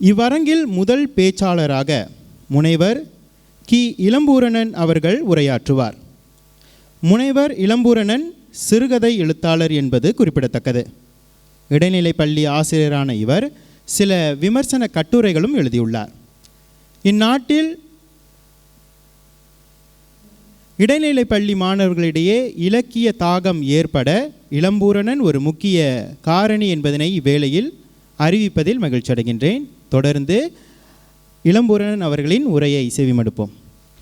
இவ்வரங்கில் முதல் பேச்சாளராக முனைவர் கி. இளம்பூரணன் அவர்கள் உரையாற்றுவார். முனைவர் இளம்பூரணன் சிறுகதை எழுத்தாளர் என்பது குறிப்பிடத்தக்கது. இடைநிலைப் பள்ளி ஆசிரியரான இவர் சில விமர்சன கட்டுரைகளும் எழுதியுள்ளார். இந்நாட்டில் இடைநிலைப் பள்ளி மாணவர்களிடையே இலக்கிய தாகம் ஏற்பட இளம்பூரணன் ஒரு முக்கிய காரணி என்பதனை இவ்வேளையில் அறிவிப்பதில் மகிழ்ச்சி அடைகின்றேன் தொடர்ந்து இளம்பூரணன் அவர்களின் உரையை செவிமடுப்போம்.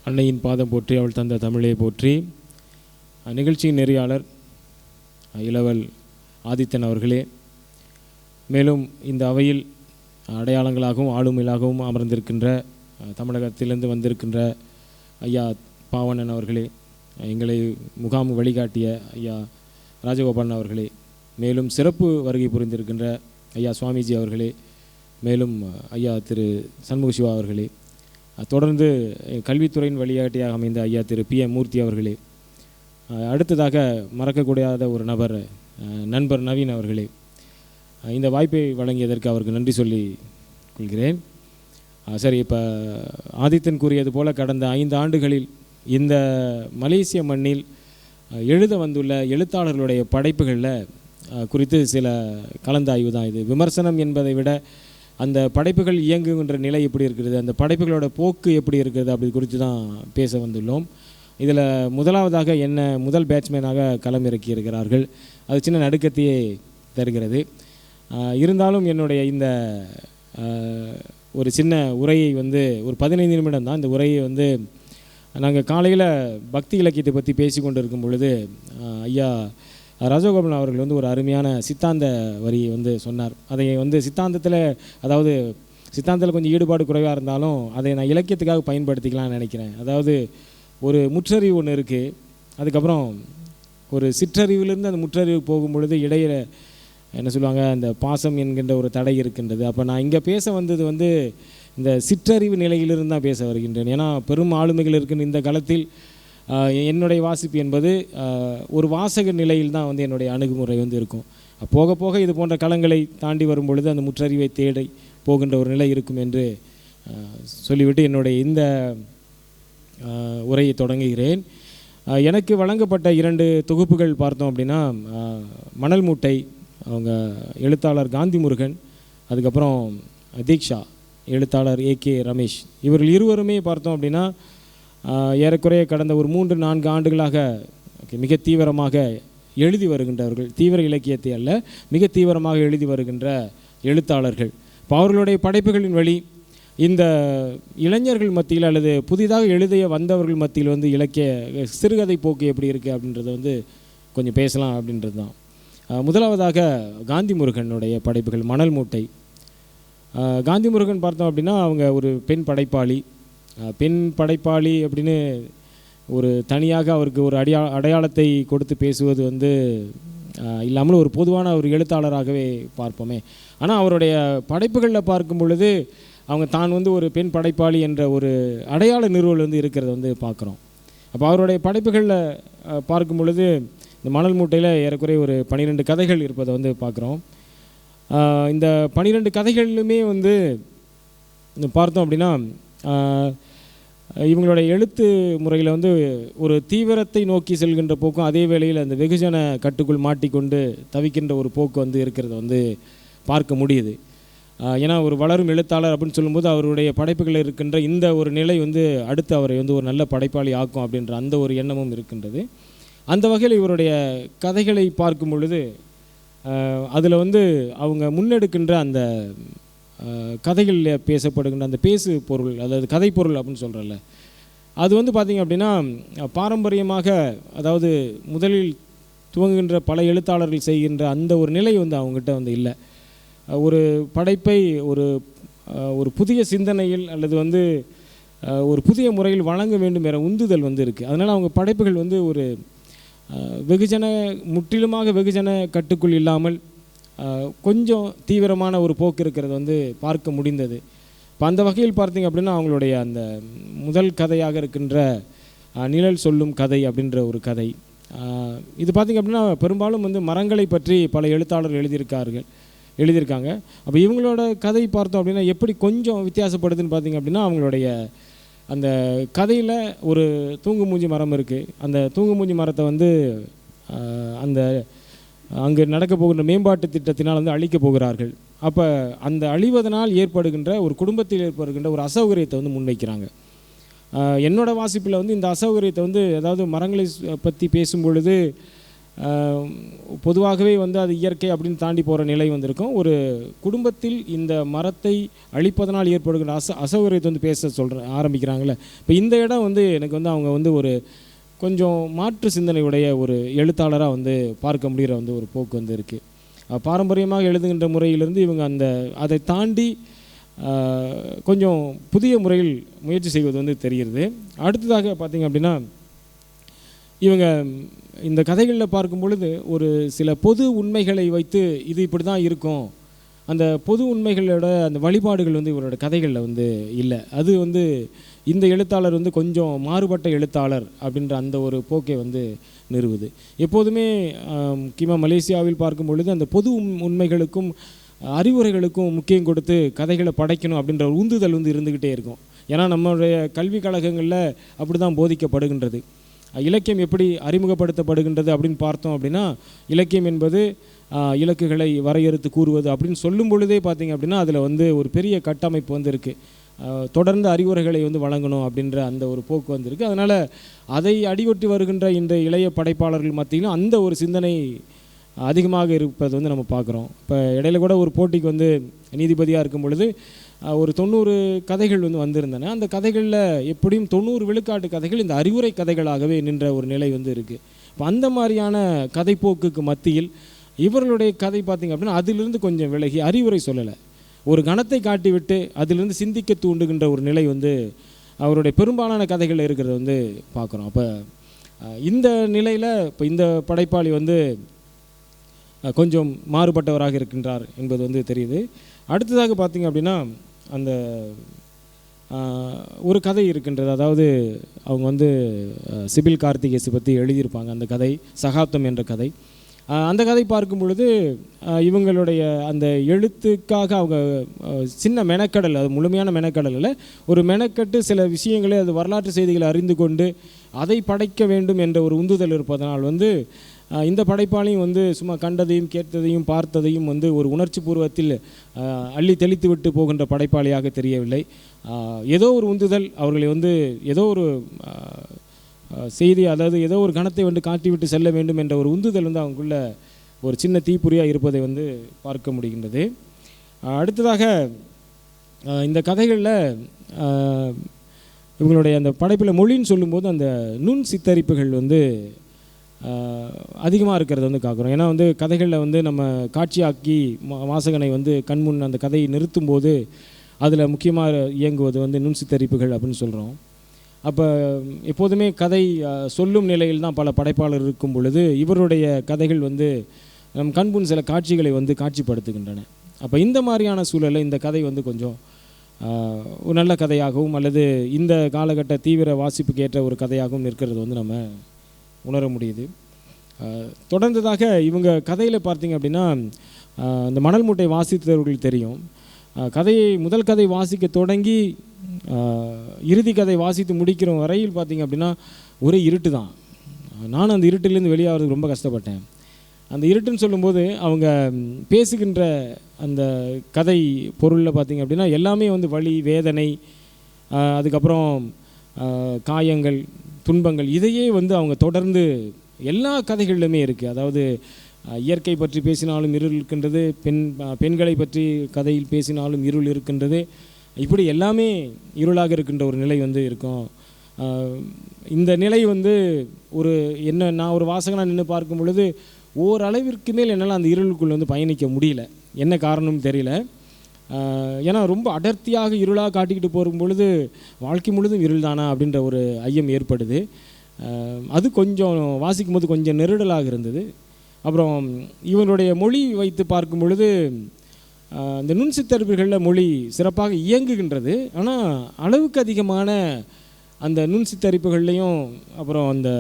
அன்னையின் பாதம் போற்றி அவள் தந்த தமிழை போற்றி நிகழ்ச்சியின் நெறியாளர் இளவல் ஆதித்தன் அவர்களே மேலும் இந்த அவையில் அடையாளங்களாகவும் ஆளுமையிலாகவும் அமர்ந்திருக்கின்ற தமிழகத்திலிருந்து வந்திருக்கின்ற ஐயா பாவணன் அவர்களே எங்களை முகாம் வழிகாட்டிய ஐயா ராஜகோபாலன் அவர்களே மேலும் சிறப்பு வருகை புரிந்திருக்கின்ற ஐயா சுவாமிஜி அவர்களே மேலும் ஐயா திரு சண்முக சிவா அவர்களே தொடர்ந்து கல்வித்துறையின் வழிகாட்டியாக அமைந்த ஐயா திரு பி எம் மூர்த்தி அவர்களே அடுத்ததாக மறக்கக்கூடாத ஒரு நபர் நண்பர் நவீன் அவர்களே இந்த வாய்ப்பை வழங்கியதற்கு அவருக்கு நன்றி சொல்லி கொள்கிறேன். சரி இப்போ ஆதித்தன் கூறியது போல கடந்த ஐந்து ஆண்டுகளில் இந்த மலேசிய மண்ணில் எழுத வந்துள்ள எழுத்தாளர்களுடைய படைப்புகளில் குறித்து சில கலந்தாய்வு தான் இது. விமர்சனம் என்பதை விட அந்த படைப்புகள் இயங்குகின்ற நிலை எப்படி இருக்கிறது? அந்த படைப்புகளோட போக்கு எப்படி இருக்கிறது அப்படி குறித்து தான் பேச வந்துள்ளோம். இதில் முதலாவதாக என்ன முதல் பேட்ஸ்மேனாக களமிறக்கி இருக்கிறார்கள் அது சின்ன நடுக்கத்தையே தருகிறது. இருந்தாலும் என்னுடைய இந்த ஒரு சின்ன உரையை வந்து ஒரு பதினைந்து நிமிடம் தான் இந்த உரையை வந்து நாங்கள் காலையில் பக்தி இலக்கியத்தை பற்றி பேசி கொண்டு இருக்கும் பொழுது ஐயா ராஜகோபாலன் அவர்கள் வந்து ஒரு அருமையான சித்தாந்த வரியை வந்து சொன்னார். அதை வந்து சித்தாந்தத்தில் அதாவது சித்தாந்தத்தில் கொஞ்சம் ஈடுபாடு குறைவாக இருந்தாலும் அதை நான் இலக்கியத்துக்காக பயன்படுத்திக்கலாம்னு நினைக்கிறேன். அதாவது ஒரு முற்றறிவு ஒன்று இருக்குது அதுக்கப்புறம் ஒரு சிற்றறிவிலிருந்து அந்த முற்றறிவு போகும் பொழுது இடையில என்ன சொல்லுவாங்க அந்த பாசம் என்கின்ற ஒரு தடை இருக்கின்றது. அப்போ நான் இங்கே பேச வந்தது வந்து இந்த சிற்றறிவு நிலையிலிருந்து தான் பேச வருகின்றேன். ஏன்னா பெரும் ஆளுமைகள் இருக்கின்ற இந்த காலத்தில் என்னுடைய வாசிப்பு என்பது ஒரு வாசக நிலையில் தான் வந்து என்னுடைய அணுகுமுறை வந்து இருக்கும். போக போக இது போன்ற களங்களை தாண்டி வரும் பொழுது அந்த முற்றறிவை தேடி போகின்ற ஒரு நிலை இருக்கும் என்று சொல்லிவிட்டு என்னுடைய இந்த உரையை தொடங்குகிறேன். எனக்கு வழங்கப்பட்ட இரண்டு தொகுப்புகள் பார்த்தோம் அப்படின்னா மணல் மூட்டை அவங்க எழுத்தாளர் காந்தி முருகன் அதுக்கப்புறம் தீக்ஷா எழுத்தாளர் ஏ கே ரமேஷ். இவர்கள் இருவருமே பார்த்தோம் அப்படின்னா ஏறக்குறைய கடந்த ஒரு மூன்று நான்கு ஆண்டுகளாக மிக தீவிரமாக எழுதி வருகின்றவர்கள் தீவிர இலக்கியத்தை அல்ல மிக தீவிரமாக எழுதி வருகின்ற எழுத்தாளர்கள். இப்போ அவர்களுடைய படைப்புகளின் வழி இந்த இளைஞர்கள் மத்தியில் அல்லது புதிதாக எழுதிய வந்தவர்கள் மத்தியில் வந்து இலக்கிய சிறுகதை போக்கு எப்படி இருக்குது அப்படின்றத வந்து கொஞ்சம் பேசலாம் அப்படின்றது தான். முதலாவதாக காந்தி முருகனுடைய படைப்புகள் மணல் மூட்டை. காந்தி முருகன் பார்த்தோம் அப்படின்னா அவங்க ஒரு பெண் படைப்பாளி. பெண் படைப்பாளி அப்படின்னு ஒரு தனியாக அவருக்கு ஒரு அடையா அடையாளத்தை கொடுத்து பேசுவது வந்து இல்லாமல் ஒரு பொதுவான ஒரு எழுத்தாளராகவே பார்ப்போமே. ஆனால் அவருடைய படைப்புகளில் பார்க்கும் பொழுது அவங்க தான் வந்து ஒரு பெண் படைப்பாளி என்ற ஒரு அடையாள நிறுவல் வந்து இருக்கிறத வந்து பார்க்குறோம். அப்போ அவருடைய படைப்புகளில் பார்க்கும் பொழுது இந்த மணல் மூட்டையில் ஏறக்குறைய ஒரு பன்னிரெண்டு கதைகள் இருப்பதை வந்து பார்க்குறோம். இந்த பன்னிரெண்டு கதைகளிலுமே வந்து பார்த்தோம் அப்படின்னா இவங்களுடைய எழுத்து முறையில் வந்து ஒரு தீவிரத்தை நோக்கி செல்கின்ற போக்கும் அதே வேளையில் அந்த வெகுஜன கட்டுக்குள் மாட்டிக்கொண்டு தவிக்கின்ற ஒரு போக்கு வந்து இருக்கிறத வந்து பார்க்க முடியுது. ஏன்னா ஒரு வளரும் எழுத்தாளர் அப்படின்னு சொல்லும்போது அவருடைய படைப்புகளில் இருக்கின்ற இந்த ஒரு நிலை வந்து அடுத்து அவரை வந்து ஒரு நல்ல படைப்பாளி ஆக்கும் அப்படின்ற அந்த ஒரு எண்ணமும் இருக்கின்றது. அந்த வகையில் இவருடைய கதைகளை பார்க்கும் பொழுது அதில் வந்து அவங்க முன்னெடுக்கின்ற அந்த கதைகளில் பேசப்படுகின்ற அந்த பேசு பொருள் அதாவது கதை பொருள் அப்படின்னு சொல்கிறல்ல அது வந்து பார்த்திங்க அப்படின்னா பாரம்பரியமாக அதாவது முதலில் துவங்குகின்ற பல எழுத்தாளர்கள் செய்கின்ற அந்த ஒரு நிலை வந்து அவங்ககிட்ட வந்து இல்லை. ஒரு படைப்பை ஒரு ஒரு புதிய சிந்தனையில் அல்லது வந்து ஒரு புதிய முறையில் வழங்க வேண்டும் என்ற உந்துதல் வந்து இருக்குது அதனால் அவங்க படைப்புகள் வந்து ஒரு வெகுஜன முற்றிலுமாக வெகுஜன கட்டுக்குள் இல்லாமல் கொஞ்சம் தீவிரமான ஒரு போக்கு இருக்கிறது வந்து பார்க்க முடிந்தது. இப்போ அந்த வகையில் பார்த்தீங்க அப்படின்னா அவங்களுடைய அந்த முதல் கதையாக இருக்கின்ற நிழல் சொல்லும் கதை அப்படின்ற ஒரு கதை. இது பார்த்திங்க அப்படின்னா பெரும்பாலும் வந்து மரங்களை பற்றி பல எழுத்தாளர்கள் எழுதியிருக்கார்கள் எழுதியிருக்காங்க. அப்போ இவங்களோட கதை பார்த்தோம் அப்படின்னா எப்படி கொஞ்சம் வித்தியாசப்படுதுன்னு பார்த்தீங்க அப்படின்னா அவங்களுடைய அந்த கதையில் ஒரு தூங்குமூஞ்சி மரம் இருக்குது அந்த தூங்குமூஞ்சி மரத்தை வந்து அந்த அங்கு நடக்க போகின்ற மேம்பாட்டு திட்டத்தினால் வந்து அழிக்கப் போகிறார்கள். அப்போ அந்த அழிவதனால் ஏற்படுகின்ற ஒரு குடும்பத்தில் ஏற்படுகின்ற ஒரு அசௌகரியத்தை வந்து முன்வைக்கிறாங்க. என்னோட வாசிப்பில் வந்து இந்த அசௌகரியத்தை வந்து அதாவது மரங்களை பற்றி பேசும் பொழுது பொதுவாகவே வந்து அது இயற்கை அப்படின்னு தாண்டி போகிற நிலை வந்திருக்கும். ஒரு குடும்பத்தில் இந்த மரத்தை அழிப்பதனால் ஏற்படுகின்ற அச அசௌகரியத்தை வந்து பேச சொல்கிற ஆரம்பிக்கிறாங்கல்ல. இப்போ இந்த இடம் வந்து எனக்கு வந்து அவங்க வந்து ஒரு கொஞ்சம் மாற்று சிந்தனையுடைய ஒரு எழுத்தாளராக வந்து பார்க்க முடிகிற வந்து ஒரு போக்கு வந்து இருக்குது பாரம்பரியமாக எழுதுகின்ற முறையிலிருந்து இவங்க அந்த அதை தாண்டி கொஞ்சம் புதிய முறையில் முயற்சி செய்வது வந்து தெரிகிறது. அடுத்ததாக பார்த்தீங்க அப்படின்னா இவங்க இந்த கதைகளில் பார்க்கும் பொழுது ஒரு சில பொது உண்மைகளை வைத்து இது இப்படி தான் இருக்கும் அந்த பொது உண்மைகளோட அந்த வழிபாடுகள் வந்து இவரோட கதைகளில் வந்து இல்லை. அது வந்து இந்த எழுத்தாளர் வந்து கொஞ்சம் மாறுபட்ட எழுத்தாளர் அப்படின்ற அந்த ஒரு போக்கை வந்து நிறுவுது. எப்போதுமே முக்கியமாக மலேசியாவில் பார்க்கும் பொழுது அந்த பொது உண்- உண்மைகளுக்கும் அறிவுரைகளுக்கும் முக்கியம் கொடுத்து கதைகளை படைக்கணும் அப்படின்ற ஒரு உந்துதல் வந்து இருந்துக்கிட்டே இருக்கும். ஏன்னா நம்மளுடைய கல்வி கழகங்களில் அப்படி தான் போதிக்கப்படுகின்றது. இலக்கியம் எப்படி அறிமுகப்படுத்தப்படுகின்றது அப்படின்னு பார்த்தோம் அப்படின்னா இலக்கியம் என்பது இலக்குகளை வரையறுத்து கூறுவது அப்படின்னு சொல்லும் பொழுதே பார்த்தீங்க அப்படின்னா அதில் வந்து ஒரு பெரிய கட்டமைப்பு வந்து இருக்குது தொடர்ந்து அறிவுரைகளை வந்து வழங்கணும் அப்படின்ற அந்த ஒரு போக்கு வந்திருக்கு அதனால் அதை அடியொட்டி வருகின்ற இந்த இளைய படைப்பாளர்கள் மத்தியிலும் அந்த ஒரு சிந்தனை அதிகமாக இருப்பது வந்து நம்ம பார்க்குறோம். இப்போ இடையில கூட ஒரு போட்டிக்கு வந்து நீதிபதியாக இருக்கும் பொழுது ஒரு தொண்ணூறு கதைகள் வந்து வந்திருந்தன. அந்த கதைகளில் எப்படியும் தொண்ணூறு விழுக்காட்டு கதைகள் இந்த அறிவுரை கதைகளாகவே நின்ற ஒரு நிலை வந்து இருக்குது இப்போ அந்த மாதிரியான கதைப்போக்குக்கு மத்தியில் இவர்களுடைய கதை பார்த்திங்க அப்படின்னா அதிலிருந்து கொஞ்சம் விலகி அறிவுரை சொல்லலை. ஒரு கணத்தை காட்டிவிட்டு அதிலிருந்து சிந்திக்க தூண்டுகின்ற ஒரு நிலை வந்து அவருடைய பெரும்பாலான கதைகள் இருக்கிறத வந்து பார்க்குறோம். அப்போ இந்த நிலையில் இப்போ இந்த படைப்பாளி வந்து கொஞ்சம் மாறுபட்டவராக இருக்கின்றார் என்பது வந்து தெரியுது. அடுத்ததாக பார்த்திங்க அப்படின்னா அந்த ஒரு கதை இருக்கின்றது. அதாவது அவங்க வந்து சிபில் கார்த்திகேசு பற்றி எழுதியிருப்பாங்க அந்த கதை சகாப்தம் என்ற கதை. அந்த கதை பார்க்கும் பொழுது இவங்களுடைய அந்த எழுத்துக்காக அவங்க சின்ன மெனக்கடல் அது முழுமையான மெனக்கடல் ஒரு மெனக்கட்டு சில விஷயங்களை அது வரலாற்று செய்திகளை அறிந்து கொண்டு அதை படைக்க வேண்டும் என்ற ஒரு உந்துதல் இருப்பதனால் வந்து இந்த படைப்பாளையும் வந்து சும்மா கண்டதையும் கேட்டதையும் பார்த்ததையும் வந்து ஒரு உணர்ச்சி பூர்வத்தில் அள்ளி தெளித்து விட்டு போகின்ற படைப்பாளியாக தெரியவில்லை. ஏதோ ஒரு உந்துதல் அவர்களை வந்து ஏதோ ஒரு செய்தி அதாவது ஏதோ ஒரு கணத்தை வந்து காட்டிவிட்டு செல்ல வேண்டும் என்ற ஒரு உந்துதல் வந்து அவங்களுக்குள்ள ஒரு சின்ன தீப்புரியாக இருப்பதை வந்து பார்க்க முடிகின்றது. அடுத்ததாக இந்த கதைகளில் இவங்களுடைய அந்த படைப்பில் மொழின்னு சொல்லும்போது அந்த நுண் சித்தரிப்புகள் வந்து அதிகமாக இருக்கிறத வந்து காக்கிறோம். ஏன்னா வந்து கதைகளில் வந்து நம்ம காட்சியாக்கி மா வாசகனை வந்து கண்முன் அந்த கதையை நிறுத்தும்போது அதில் முக்கியமாக இயங்குவது வந்து நுண் சித்தரிப்புகள் அப்படின்னு சொல்கிறோம் அப்போ எப்போதுமே கதை சொல்லும் நிலையில் தான் பல படைப்பாளர் இருக்கும் பொழுது இவருடைய கதைகள் வந்து நம் கண்புன் சில காட்சிகளை வந்து காட்சிப்படுத்துகின்றன. அப்போ இந்த மாதிரியான சூழலில் இந்த கதை வந்து கொஞ்சம் ஒரு நல்ல கதையாகவும் அல்லது இந்த காலகட்ட தீவிர வாசிப்புக்கு ஏற்ற ஒரு கதையாகவும் இருக்கிறது வந்து நம்ம உணர முடியுது. தொடர்ந்ததாக இவங்க கதையில் பார்த்தீங்க அப்படின்னா இந்த மணல் மூட்டை வாசித்தவர்கள் தெரியும். கதையை முதல் கதை வாசிக்க தொடங்கி இறுதி கதை வாசித்து முடிக்கிற வரையில் பார்த்தீங்க அப்படின்னா ஒரே இருட்டு தான். நானும் அந்த இருட்டிலேருந்து வெளியாகிறதுக்கு ரொம்ப கஷ்டப்பட்டேன். அந்த இருட்டுன்னு சொல்லும்போது அவங்க பேசுகின்ற அந்த கதை பொருளில் பார்த்திங்க அப்படின்னா எல்லாமே வந்து வலி வேதனை அதுக்கப்புறம் காயங்கள் துன்பங்கள் இதையே வந்து அவங்க தொடர்ந்து எல்லா கதைகளிலுமே இருக்குது அதாவது இயற்கை பற்றி பேசினாலும் இருள் இருக்கின்றது பெண் பெண்களை பற்றி கதையில் பேசினாலும் இருள் இருக்கின்றது. இப்படி எல்லாமே இருளாக இருக்கின்ற ஒரு நிலை வந்து இருக்கும். இந்த நிலை வந்து ஒரு என்ன நான் ஒரு வாசகனாக நின்று பார்க்கும் பொழுது ஓரளவிற்கு மேல் என்னால் அந்த இருளுக்குள் வந்து பயணிக்க முடியல. என்ன காரணம்னு தெரியல. ஏன்னா ரொம்ப அடர்த்தியாக இருளாக காட்டிக்கிட்டு போகும் பொழுது வாழ்க்கை முழுதும் இருள் தானா அப்படின்ற ஒரு ஐயம் ஏற்படுது. அது கொஞ்சம் வாசிக்கும் போது கொஞ்சம் நெருடலாக இருந்தது. அப்புறம் இவனுடைய மொழி வைத்து பார்க்கும் பொழுது இந்த நுண்சித்தரிப்புகளில் மொழி சிறப்பாக இயங்குகின்றது. ஆனால் அளவுக்கு அதிகமான அந்த நுண் சித்தரிப்புகள்லையும் அப்புறம் அந்த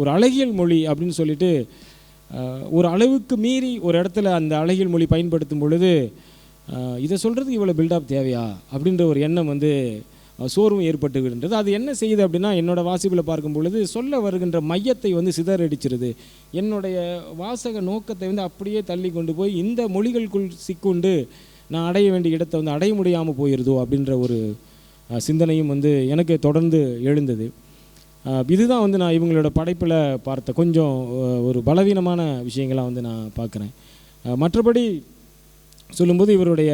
ஒரு அழகியல் மொழி அப்படின்னு சொல்லிட்டு ஒரு அளவுக்கு மீறி ஒரு இடத்துல அந்த அழகியல் மொழி பயன்படுத்தும் பொழுது இதை சொல்கிறதுக்கு இவ்வளோ பில்டப் தேவையா? அப்படின்ற ஒரு எண்ணம் வந்து சோர்வும் ஏற்பட்டுகின்றது. அது என்ன செய்யுது அப்படின்னா என்னோட வாசிப்பில் பார்க்கும் பொழுது சொல்ல வருகின்ற மையத்தை வந்து சிதறடிச்சிருது. என்னுடைய வாசக நோக்கத்தை வந்து அப்படியே தள்ளி கொண்டு போய் இந்த மொழிகளுக்குள் சிக்குண்டு நான் அடைய வேண்டிய இடத்தை வந்து அடைய முடியாமல் போயிருதோ அப்படின்ற ஒரு சிந்தனையும் வந்து எனக்கு தொடர்ந்து எழுந்தது. இதுதான் வந்து நான் இவங்களோட படைப்பில் பார்த்த கொஞ்சம் ஒரு பலவீனமான விஷயங்களாக வந்து நான் பார்க்குறேன். மற்றபடி சொல்லும்போது இவருடைய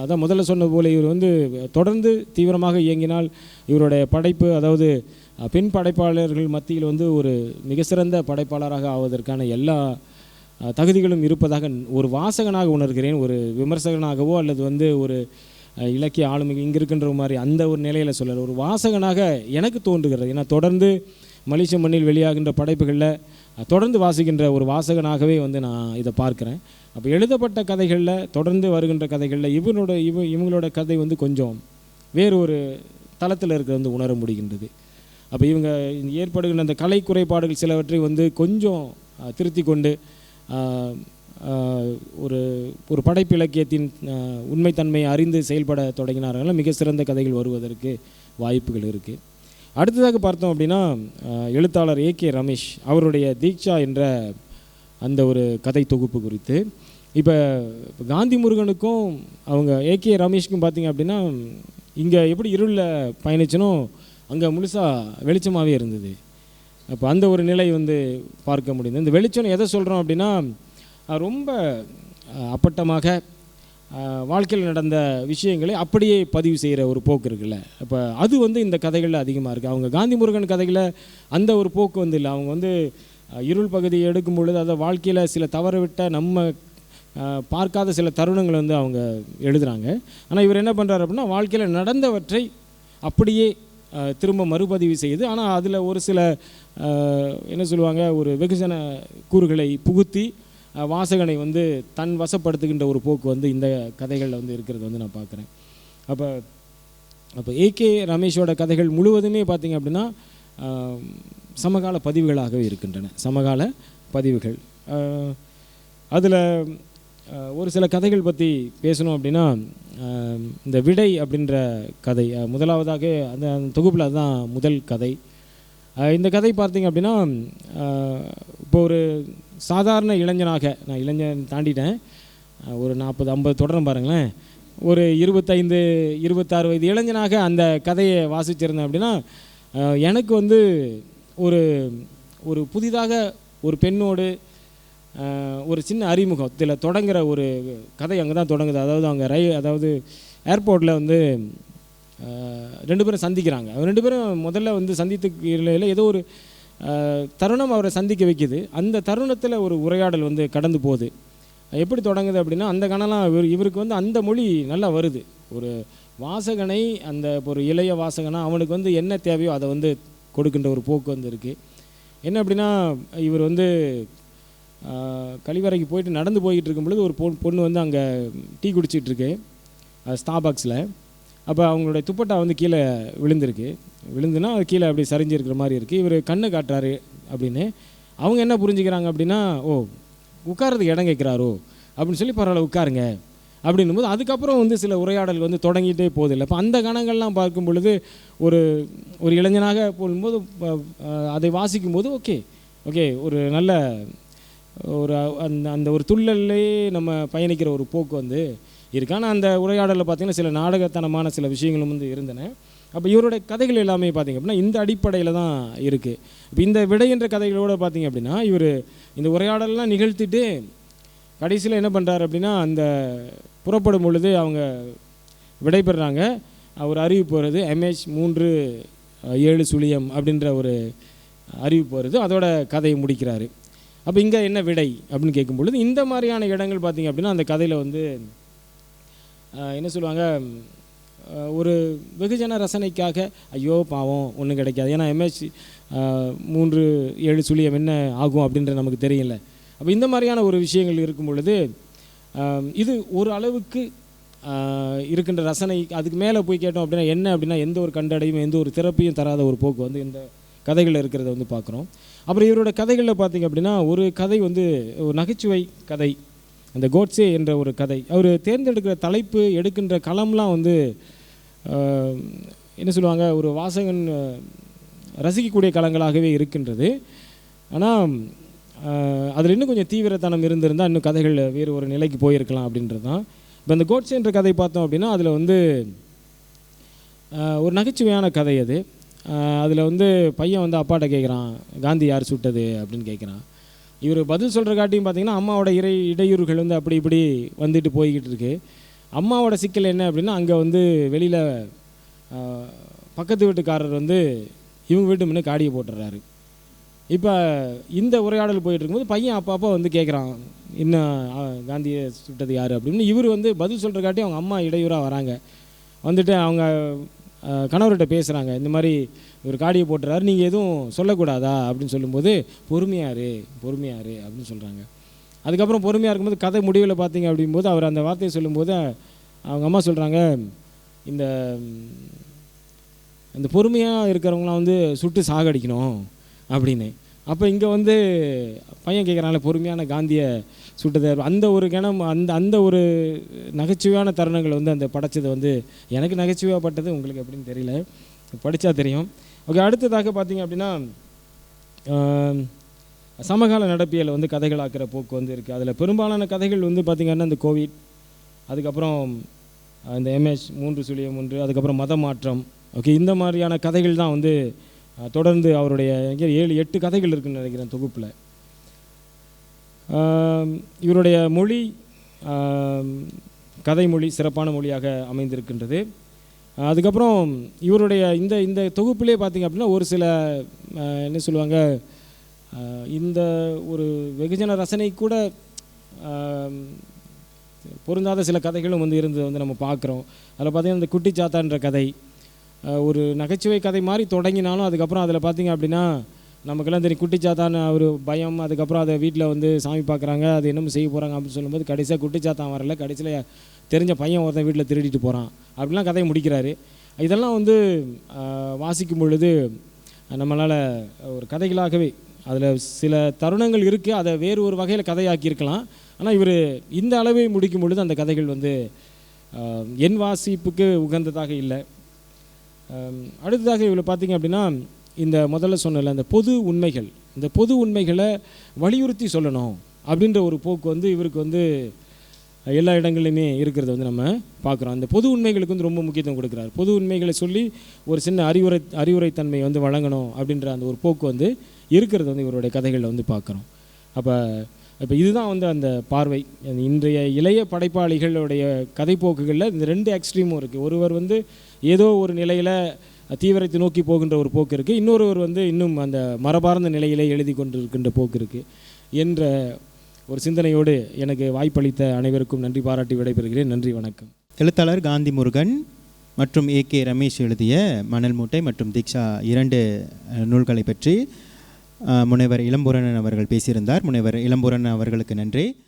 அதான் முதல்ல சொன்னது போல இவர் வந்து தொடர்ந்து தீவிரமாக இயங்கினால் இவருடைய படைப்பு அதாவது பெண் படைப்பாளர்கள் மத்தியில் வந்து ஒரு மிக சிறந்த படைப்பாளராக ஆவதற்கான எல்லா தகுதிகளும் இருப்பதாக ஒரு வாசகனாக உணர்கிறேன். ஒரு விமர்சகனாகவோ அல்லது வந்து ஒரு இலக்கிய ஆளுமை இங்கே இருக்கின்ற மாதிரி அந்த ஒரு நிலையில் சொல்லலை. ஒரு வாசகனாக எனக்கு தோன்றுகிறது. ஏன்னா தொடர்ந்து மலேசிய மண்ணில் வெளியாகின்ற படைப்புகளில் தொடர்ந்து வாசிக்கின்ற ஒரு வாசகனாகவே வந்து நான் இதை பார்க்குறேன். அப்போ எழுதப்பட்ட கதைகளில் தொடர்ந்து வருகின்ற கதைகளில் இவனோட இவ இவங்களோட கதை வந்து கொஞ்சம் வேறு ஒரு தளத்தில் இருக்கிற வந்து உணர முடிகின்றது. அப்போ இவங்க ஏற்படுகின்ற அந்த கலை குறைபாடுகள் சிலவற்றை வந்து கொஞ்சம் திருத்தி கொண்டு ஒரு ஒரு படைப்பு இலக்கியத்தின் உண்மைத்தன்மையை அறிந்து செயல்பட தொடங்கினார்கள். மிக சிறந்த கதைகள் வருவதற்கு வாய்ப்புகள் இருக்குது அடுத்ததாக பார்த்தோம் அப்படின்னா எழுத்தாளர் ஏ கே ரமேஷ் அவருடைய தீக்ஷா என்ற அந்த ஒரு கதை தொகுப்பு குறித்து. இப்போ காந்தி முருகனுக்கும் அவங்க ஏ கே ரமேஷ்க்கும் பார்த்தீங்க அப்படின்னா இங்கே எப்படி இருளில் பயணிச்சனோ அங்கே முழுசாக வெளிச்சமாகவே இருந்தது. அப்போ அந்த ஒரு நிலை வந்து பார்க்க முடியுது இந்த வெளிச்சம் எதை சொல்கிறோம் அப்படின்னா ரொம்ப அப்பட்டமாக வாழ்க்கையில் நடந்த விஷயங்களை அப்படியே பதிவு செய்கிற ஒரு போக்கு இருக்குல்ல. அப்போ அது வந்து இந்த கதைகளில் அதிகமாக இருக்குது அவங்க காந்தி முருகன் கதைகளை அந்த ஒரு போக்கு வந்து இல்லை. அவங்க வந்து இருள் பகுதியை எடுக்கும் பொழுது அதை வாழ்க்கையில் சில தவற விட்ட நம்ம பார்க்காத சில தருணங்களை வந்து அவங்க எழுதுகிறாங்க ஆனால் இவர் என்ன பண்ணுறாரு அப்படின்னா வாழ்க்கையில் நடந்தவற்றை அப்படியே திரும்ப மறுபதிவு செய்யுது ஆனால் அதில் ஒரு சில என்ன சொல்லுவாங்க ஒரு வெகுஜன கூறுகளை புகுத்தி வாசகனை வந்து தன் வசப்படுத்துகின்ற ஒரு போக்கு வந்து இந்த கதைகளில் வந்து இருக்கிறது வந்து நான் பார்க்குறேன். அப்போ அப்போ ஏகே ரமேஷோட கதைகள் முழுவதுமே பார்த்திங்க அப்படின்னா சமகால பதிவுகளாகவே இருக்கின்றன. சமகால பதிவுகள். அதில் ஒரு சில கதைகள் பற்றி பேசணும் அப்படின்னா இந்த விடை அப்படின்ற கதை முதலாவதாக அந்த அந்த தொகுப்பில் அதுதான் முதல் கதை. இந்த கதை பார்த்திங்க அப்படின்னா இப்போ ஒரு சாதாரண இளைஞனாக நான் இளைஞன் தாண்டிட்டேன். ஒரு நாற்பது ஐம்பது தொடரும் பாருங்களேன். ஒரு இருபத்தைந்து இருபத்தாறு வயது இளைஞனாக அந்த கதையை வாசிச்சிருந்தேன் அப்படின்னா எனக்கு வந்து ஒரு ஒரு புதிதாக ஒரு பெண்ணோடு ஒரு சின்ன அறிமுகத்தில் தொடங்குகிற ஒரு கதை அங்கே தான் தொடங்குது. அதாவது அவங்க ரயில் அதாவது ஏர்போர்ட்டில் வந்து ரெண்டு பேரும் சந்திக்கிறாங்க. ரெண்டு பேரும் முதல்ல வந்து சந்தித்து ஏதோ ஒரு தருணம் அவரை சந்திக்க வைக்குது. அந்த தருணத்தில் ஒரு உரையாடல் வந்து கடந்து போகுது. எப்படி தொடங்குது அப்படின்னா அந்த கணலாம் இவர் இவருக்கு வந்து அந்த மொழி நல்லா வருது. ஒரு வாசகனை அந்த ஒரு இளைய வாசகனா அவனுக்கு வந்து என்ன தேவையோ அதை வந்து கொடுக்கின்ற ஒரு போக்கு வந்து இருக்குது என்ன அப்படின்னா இவர் வந்து கழிவறைக்கு போயிட்டு நடந்து போய்கிட்டு இருக்கும் பொழுது ஒரு பொண்ணு வந்து அங்கே டீ குடிச்சிட்ருக்கு ஸ்டாபாக்ஸில் அப்போ அவங்களுடைய துப்பட்டா வந்து கீழே விழுந்திருக்கு. விழுந்துன்னா அது கீழே அப்படி சரிஞ்சிருக்கிற மாதிரி இருக்குது இவர் கண்ணு காட்டுறாரு அப்படின்னு. அவங்க என்ன புரிஞ்சுக்கிறாங்க அப்படின்னா ஓ உட்காரதுக்கு இடம் கேட்குறாரோ? அப்படின்னு சொல்லி பரவாயில்ல உட்காருங்க. அப்படின்னும் போது அதுக்கப்புறம் வந்து சில உரையாடல் வந்து தொடங்கிட்டே போதில்லை இப்போ அந்த கணங்கள்லாம் பார்க்கும் பொழுது ஒரு ஒரு இளைஞனாக போகும்போது அதை வாசிக்கும் அதை வாசிக்கும்போது ஓகே ஓகே ஒரு நல்ல ஒரு அந்த அந்த ஒரு துள்ளல்லே நம்ம பயணிக்கிற ஒரு போக்கு வந்து இருக்கு. ஆனால் அந்த உரையாடலில் பார்த்தீங்கன்னா சில நாடகத்தனமான சில விஷயங்களும் வந்து இருந்தன. அப்போ இவருடைய கதைகள் எல்லாமே பார்த்தீங்க அப்படின்னா இந்த அடிப்படையில் தான் இருக்குது இப்போ இந்த விடை என்ற கதைகளோட பார்த்திங்க அப்படின்னா இவர் இந்த உரையாடல்லாம் நிகழ்த்திட்டு கடைசியில் என்ன பண்ணுறாரு அப்படின்னா அந்த புறப்படும் பொழுது அவங்க விடைபெறாங்க. ஒரு அறிவிப்பு வருது எம்ஹெச் மூன்று ஏழு சுழியம் அப்படின்ற ஒரு அறிவிப்பு வருது அதோட கதையை முடிக்கிறாரு. அப்போ இங்கே என்ன விடை அப்படின்னு கேட்கும் பொழுது இந்த மாதிரியான இடங்கள் பார்த்தீங்க அப்படின்னா அந்த கதையில் வந்து என்ன சொல்லுவாங்க? ஒரு வெகுஜன ரசனைக்காக ஐயோ பாவம் ஒன்றும் கிடைக்காது. ஏன்னா எம்ஹெச் மூன்று ஏழு சுழியம் என்ன ஆகும் அப்படின்ற நமக்கு தெரியல. அப்போ இந்த மாதிரியான ஒரு விஷயங்கள் இருக்கும் பொழுது இது ஒரு அளவுக்கு இருக்கின்ற ரசனை அதுக்கு மேலே போய் கேட்டோம் அப்படின்னா என்ன அப்படின்னா எந்த ஒரு கண்டடையும் எந்த ஒரு திறப்பையும் தராத ஒரு போக்கு வந்து இந்த கதைகளில் இருக்கிறத வந்து பார்க்குறோம். அப்புறம் இவரோட கதைகளில் பார்த்தீங்க அப்படின்னா ஒரு கதை வந்து ஒரு நகைச்சுவை கதை. அந்த கோட்ஸே என்ற ஒரு கதை. அவர் தேர்ந்தெடுக்கிற தலைப்பு எடுக்கின்ற களம்லாம் வந்து என்ன சொல்லுவாங்க ஒரு வாசகன் ரசிக்கக்கூடிய களங்களாகவே இருக்கின்றது. ஆனால் அதில் இன்னும் கொஞ்சம் தீவிரத்தனம் இருந்திருந்தால் இன்னும் கதைகள் வேறு ஒரு நிலைக்கு போயிருக்கலாம் அப்படின்றது தான் இப்போ அந்த கோட்ஸே என்ற கதை பார்த்தோம் அப்படின்னா அதில் வந்து ஒரு நகைச்சுவையான கதை அது. அதில் வந்து பையன் வந்து அப்பாட்ட கேட்குறான் காந்தி யார் சுட்டது? அப்படின்னு கேட்குறான் இவர் பதில் சொல்கிற காட்டியும் பார்த்தீங்கன்னா அம்மாவோட இறை இடையூறுகள் வந்து அப்படி இப்படி வந்துட்டு போய்கிட்டு இருக்கு. அம்மாவோட சிக்கல் என்ன அப்படின்னா அங்கே வந்து வெளியில் பக்கத்து வீட்டுக்காரர் வந்து இவங்க வீட்டு முன்னே காடியை போட்டுடுறாரு இப்போ இந்த உரையாடல் போயிட்டு இருக்கும்போது பையன் அப்பா அப்பா வந்து கேட்குறான் என்ன காந்தியை சுட்டது யார்? அப்படின்னு. இவர் வந்து பதில் சொல்கிற காட்டி அவங்க அம்மா இடையூறாக வராங்க. வந்துட்டு அவங்க கணவர்கிட்ட பேசுகிறாங்க இந்த மாதிரி இவர் காடியை போட்டுறாரு நீங்கள் எதுவும் சொல்லக்கூடாதா? அப்படின்னு சொல்லும்போது பொறுமையாரு பொறுமையாரு அப்படின்னு சொல்கிறாங்க அதுக்கப்புறம் பொறுமையாக இருக்கும்போது கதை முடிவில் பார்த்தீங்க அப்படிங்கும்போது அவர் அந்த வார்த்தையை சொல்லும்போது அவங்க அம்மா சொல்கிறாங்க இந்த இந்த பொறுமையாக இருக்கிறவங்களாம் வந்து சுட்டு சாகடிக்கணும் அப்படின்னு. அப்போ இங்கே வந்து பையன் கேட்குறாங்களே பொறுமையான காந்தியை சுட்டது அந்த ஒரு கணம் அந்த அந்த ஒரு நகைச்சுவையான தருணங்கள் வந்து அந்த படைச்சது வந்து எனக்கு நகைச்சுவையாகப்பட்டது உங்களுக்கு எப்படின்னு தெரியல. படித்தா தெரியும். ஓகே அடுத்ததாக பார்த்தீங்க அப்படின்னா சமகால நடப்பியல் வந்து கதைகளாக்குற போக்கு வந்து இருக்குது அதில் பெரும்பாலான கதைகள் வந்து பார்த்திங்கன்னா இந்த கோவிட் அதுக்கப்புறம் இந்த எம்எஸ் மூன்று சுழியம் மூன்று அதுக்கப்புறம் மத மாற்றம் ஓகே இந்த மாதிரியான கதைகள் தான் வந்து தொடர்ந்து அவருடைய ஏழு எட்டு கதைகள் இருக்குன்னு நினைக்கிறேன் தொகுப்பில். இவருடைய மொழி கதை மொழி சிறப்பான மொழியாக அமைந்திருக்கின்றது. அதுக்கப்புறம் இவருடைய இந்த இந்த தொகுப்பிலே பார்த்தீங்க அப்படின்னா ஒரு சில என்ன சொல்லுவாங்க இந்த ஒரு வெகுஜன ரசனை கூட பொருந்தாத சில கதைகளும் வந்து இருந்து வந்து நம்ம பார்க்குறோம். அதில் பார்த்திங்கன்னா இந்த குட்டிச்சாத்தான்ற கதை ஒரு நகைச்சுவை கதை மாதிரி தொடங்கினாலும் அதுக்கப்புறம் அதில் பார்த்தீங்க அப்படின்னா நமக்கெல்லாம் தெரியும் குட்டிச்சாத்தான் ஒரு பயம் அதுக்கப்புறம் அதை வீட்டில் வந்து சாமி பார்க்குறாங்க அது என்னமோ செய்ய போகிறாங்க அப்படின்னு சொல்லும்போது கடைசியாக குட்டிச்சாத்தான் வரல கடைசியில் தெரிஞ்ச பையன் ஒருத்தன் வீட்டில் திருடிட்டு போகிறான் அப்படிலாம் கதையை முடிக்கிறாரு. இதெல்லாம் வந்து வாசிக்கும் பொழுது நம்மளால் ஒரு கதைகளாகவே அதில் சில தருணங்கள் இருக்குது அதை வேறு ஒரு வகையில் கதையாக்கியிருக்கலாம். ஆனால் இவர் இந்த அளவை முடிக்கும் பொழுது அந்த கதைகள் வந்து என் வாசிப்புக்கு உகந்ததாக இல்லை. அடுத்ததாக இவ்வளோ பார்த்திங்க அப்படின்னா இந்த முதல்ல சொன்னல அந்த பொது உண்மைகள். இந்த பொது உண்மைகளை வலியுறுத்தி சொல்லணும் அப்படின்ற ஒரு போக்கு வந்து இவருக்கு வந்து எல்லா இடங்கள்லையுமே இருக்கிறத வந்து நம்ம பார்க்குறோம். அந்த பொது உண்மைகளுக்கு வந்து ரொம்ப முக்கியத்துவம் கொடுக்குறாரு. பொது உண்மைகளை சொல்லி ஒரு சின்ன அறிவுரை அறிவுரைத்தன்மை வந்து வழங்கணும் அப்படின்ற அந்த ஒரு போக்கு வந்து இருக்கிறது வந்து இவருடைய கதைகளில் வந்து பார்க்குறோம். அப்போ இப்போ இதுதான் வந்து அந்த பார்வை. இன்றைய இளைய படைப்பாளிகளுடைய கதைப்போக்குகளில் இந்த ரெண்டு எக்ஸ்ட்ரீமும் இருக்குது ஒருவர் வந்து ஏதோ ஒரு நிலையில் தீவிரத்தை நோக்கி போகின்ற ஒரு போக்கு இருக்குது இன்னொருவர் வந்து இன்னும் அந்த மரபார்ந்த நிலையிலே எழுதி கொண்டிருக்கின்ற போக்கு இருக்குது என்ற ஒரு சிந்தனையோடு எனக்கு வாய்ப்பளித்த அனைவருக்கும் நன்றி பாராட்டி விடைபெறுகிறேன். நன்றி வணக்கம். எழுத்தாளர் காந்தி முருகன் மற்றும் ஏ கே ரமேஷ் எழுதிய மணல் மூட்டை மற்றும் தீக்ஷா இரண்டு நூல்களை பற்றி முனைவர் இளம்பூரணன் அவர்கள் பேசியிருந்தார். முனைவர் இளம்பூரணன் அவர்களுக்கு நன்றி.